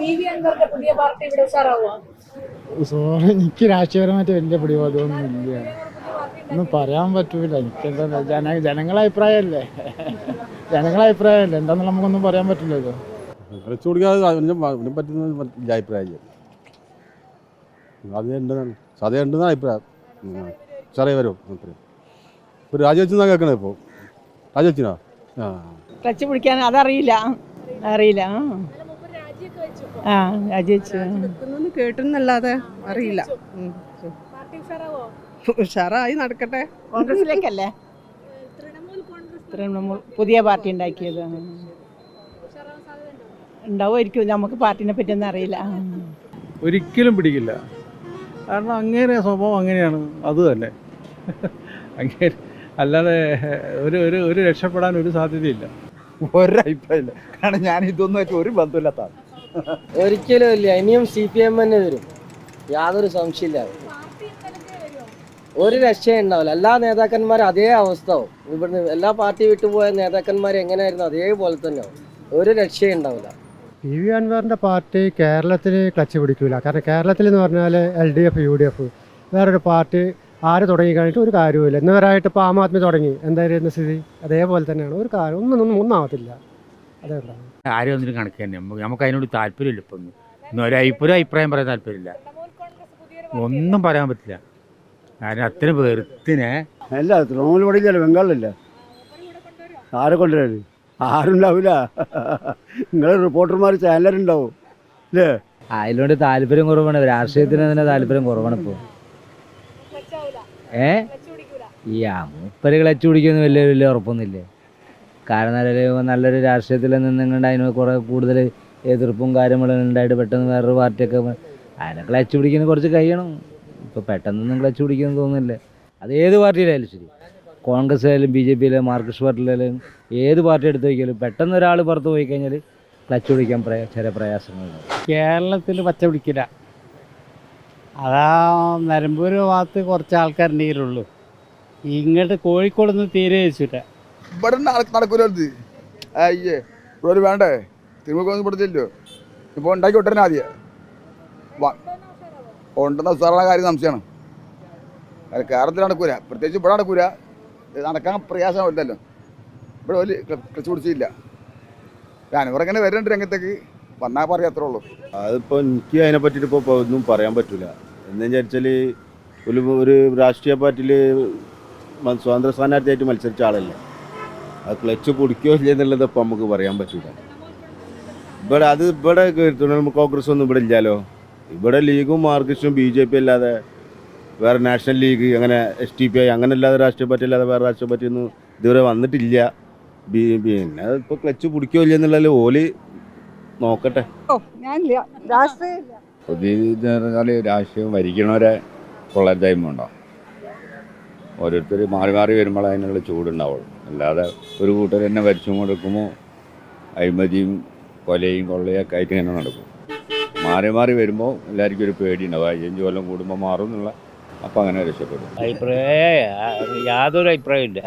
പുതിയ പാർട്ടി ഇവിടെ സോറി എനിക്ക് രാഷ്ട്രീയപരമായിട്ട് വലിയ പിടിവാദമൊന്നും ഇല്ല ഒന്നും പറയാൻ പറ്റൂല. എനിക്കെന്താ ജന ജനങ്ങളെ അഭിപ്രായമല്ലേ ജനങ്ങളെ അഭിപ്രായമല്ലേ എന്താന്ന് നമുക്കൊന്നും പറയാൻ പറ്റില്ലല്ലോ. കളിച്ചു കൊടുക്കാതെ അതിനെ അതിനെ പറ്റുന്ന അഭിപ്രായം. അത് ഉണ്ടെന്നാണ് അഭിപ്രായം? ഉം. ചെറിയ വരും അത്രയും ഇപ്പോൾ രാജിവെച്ചെന്നാ കേൾക്കണേ ഇപ്പോൾ രാജിവെച്ചിനാ ആ. ക്ലച്ച് പിടിക്കാൻ അതറിയില്ല. അറിയില്ല. ആ. കേട്ടെന്നല്ലാതെ അറിയില്ല. ഉഷാറായി നടക്കട്ടെ. കോൺഗ്രസിലേക്കല്ലേ? തൃണമൂൽ പുതിയ പാർട്ടി ഉണ്ടാക്കിയത്. ഉണ്ടാവുമായിരിക്കും. നമുക്ക് പാർട്ടിനെ പറ്റിയൊന്നും അറിയില്ല. ഒരിക്കലും പിടിക്കില്ല. കാരണം അങ്ങനെ സ്വഭാവം അങ്ങനെയാണ്. അത് തന്നെ. അങ്ങനെ അല്ലാതെ ഒരു ഒരു ഒരു രക്ഷപ്പെടാൻ ഒരു സാധ്യതയില്ല. ഒരഭിപ്രായമില്ല. കാരണം ഞാൻ ഇതൊന്നും ഒരു ബന്ധമില്ലാത്ത. ഒരിക്കലും ഇല്ല. ഇനിയും സി പി എം തന്നെ വരും. യാതൊരു സംശയമില്ല ഒരു രക്ഷയും ഉണ്ടാവില്ല. എല്ലാ നേതാക്കന്മാരും അതേ അവസ്ഥ ഇവിടുന്ന് എല്ലാ പാർട്ടി വിട്ടുപോയ നേതാക്കന്മാർ എങ്ങനെയായിരുന്നു? അതേപോലെ തന്നെ ഒരു രക്ഷയും ഉണ്ടാവില്ല. പി വി അൻവറിന്റെ പാർട്ടി കേരളത്തിൽ ക്ലച്ച് പിടിക്കില്ല കാരണം കേരളത്തിൽ എന്ന് പറഞ്ഞാൽ L D F U D F വേറൊരു പാർട്ടി ആര് തുടങ്ങി കഴിഞ്ഞിട്ട് ഒരു കാര്യവുമില്ല. ഇന്നുവരായിട്ട് ഇപ്പോൾ ആം ആദ്മി തുടങ്ങി. എന്തായിരുന്നു സ്ഥിതി? അതേപോലെ തന്നെയാണ്. ഒരു കാര്യം ഒന്നും ഒന്നും ഒന്നാവത്തില്ല ആരും ഒന്നിനും കണക്ക് തന്നെ. നമുക്ക് അതിനോട് താല്പര്യമില്ല ഇപ്പം ഒന്നും. ഒരു അഭി- ഒരു അഭിപ്രായം പറയാൻ താല്പര്യമില്ല. ഒന്നും പറയാൻ പറ്റില്ല. കാരണം അത്രയും വെറുത്തിനെ. അല്ല തൃണമൂൽ പഠിക്കല്ലേ ബംഗാളിലല്ല? ആരെ കൊണ്ടുവരാൻ ആരും ഉണ്ടാവില്ല നിങ്ങൾ റിപ്പോർട്ടർമാർ ചാനലുണ്ടാവും അല്ലേ അതിലോട്ട് താല്പര്യം കുറവാണ്. രാഷ്ട്രീയത്തിന് തന്നെ താല്പര്യം കുറവാണ് ഇപ്പോൾ ഏ? ഈ മൂപ്പര് ക്ലച്ച് പിടിക്കുന്ന വലിയ വലിയ ഉറപ്പൊന്നുമില്ല? കാരണം നല്ല നല്ലൊരു രാഷ്ട്രീയത്തിൽ നിന്നുകൊണ്ട് അതിന് കുറേ കൂടുതൽ എതിർപ്പും കാര്യങ്ങളും ഉണ്ടായിട്ട് പെട്ടെന്ന് വേറൊരു പാർട്ടിയൊക്കെ അതിനെ ക്ലച്ച് പിടിക്കുന്ന കുറച്ച് കഴിയണം. ഇപ്പോൾ പെട്ടെന്നൊന്നും ക്ലച്ച് പിടിക്കുമെന്ന് തോന്നുന്നില്ല. അത് ഏത് പാർട്ടിയിലായാലും ശരി. കോൺഗ്രസ് ആയാലും ബി ജെ പിയിലും മാർക്സിസ്റ്റ് പാർട്ടിയിലായാലും ഏത് പാർട്ടി എടുത്തു വയ്ക്കാലും പെട്ടെന്ന് ഒരാൾ പുറത്ത് പോയി കഴിഞ്ഞാൽ ക്ലച്ച് പിടിക്കാൻ പ്രയ ചെറിയ പ്രയാസങ്ങളുണ്ട്. കേരളത്തിൽ പച്ച പിടിക്കില്ല. അതാ നിലമ്പൂർ ഭാഗത്ത് കുറച്ച് ആൾക്കാരുണ്ടെങ്കിലുള്ളൂ ഇങ്ങോട്ട് കോഴിക്കോടൊന്നും തീരെ വെച്ചില്ല ഇവിടെ നടക്കൂല അയ്യേ ഇവിടെ വേണ്ടേ? തിരുമുഖം ഇവിടെ ചെല്ലോ ഇപ്പോൾ ഉണ്ടാക്കി വിട്ടന്നെ ആദ്യം. ഉണ്ടെന്ന ഉസാറായ കാര്യം സംശയമാണ്. അത് കേരളത്തിൽ നടക്കൂല. പ്രത്യേകിച്ച് ഇവിടെ നടക്കൂല. നടക്കാൻ പ്രയാസമില്ലല്ലോ ഇവിടെ വലിയ ക്ലച്ച് പിടിച്ചില്ല. ഞാനിവരങ്ങനെ വരുന്നുണ്ട് രംഗത്തേക്ക്. വന്നാൽ പറയാം അത്രേ ഉള്ളൂ. അതിപ്പോൾ എനിക്ക് അതിനെ പറ്റിയിട്ട് ഇപ്പോൾ ഒന്നും പറയാൻ പറ്റില്ല എന്ന് വിചാരിച്ചാൽ ഒരു ഒരു രാഷ്ട്രീയ പാർട്ടിയിൽ സ്വാതന്ത്ര്യ സ്ഥാനാർത്ഥിയായിട്ട് മത്സരിച്ച ആളല്ലേ? അത് ക്ലച്ച് പൊടിക്കോ ഇല്ല എന്നുള്ളത് ഇപ്പം നമുക്ക് പറയാൻ പറ്റില്ല ഇവിടെ അത് ഇവിടെ തൃണമൂൽ കോൺഗ്രസ് ഒന്നും ഇവിടെ ഇല്ലല്ലോ ഇവിടെ ലീഗും മാർക്സിസ്റ്റും ബി ജെ പി അല്ലാതെ വേറെ നാഷണൽ ലീഗ് അങ്ങനെ എസ് ടി പി ഐ അങ്ങനെ അല്ലാതെ രാഷ്ട്രീയ പാർട്ടി അല്ലാതെ വേറെ രാഷ്ട്രീയ പാർട്ടി ഒന്നും ഇതുവരെ വന്നിട്ടില്ല. ബി പിന്നെ ഇപ്പോൾ ക്ലച്ച് പിടിക്കോ ഇല്ല എന്നുള്ളത് ഓൽ നോക്കട്ടെ. രാഷ്ട്രീയം പുതിയ പറഞ്ഞാൽ രാഷ്ട്രീയം ഭരിക്കണവരെ കൊള്ളരുതായ്മ ഉണ്ടാവും ഓരോരുത്തർ മാറി മാറി വരുമ്പോൾ അതിനുള്ള ചൂടുണ്ടാവുള്ളൂ. അല്ലാതെ ഒരു കൂട്ടർ തന്നെ വരച്ചും കൊടുക്കുമ്പോൾ അഴിമതിയും കൊലയും കൊള്ളയൊക്കെ ആയിട്ട് ഇങ്ങനെ നടക്കും. മാറി മാറി വരുമ്പോൾ എല്ലാവർക്കും ഒരു പേടിയുണ്ടാവും. അയ്യഞ്ച് കൊല്ലം കൂടുമ്പോൾ മാറും എന്നുള്ള. അപ്പം അങ്ങനെ രക്ഷപ്പെടും. അഭിപ്രായ യാതൊരു അഭിപ്രായമില്ല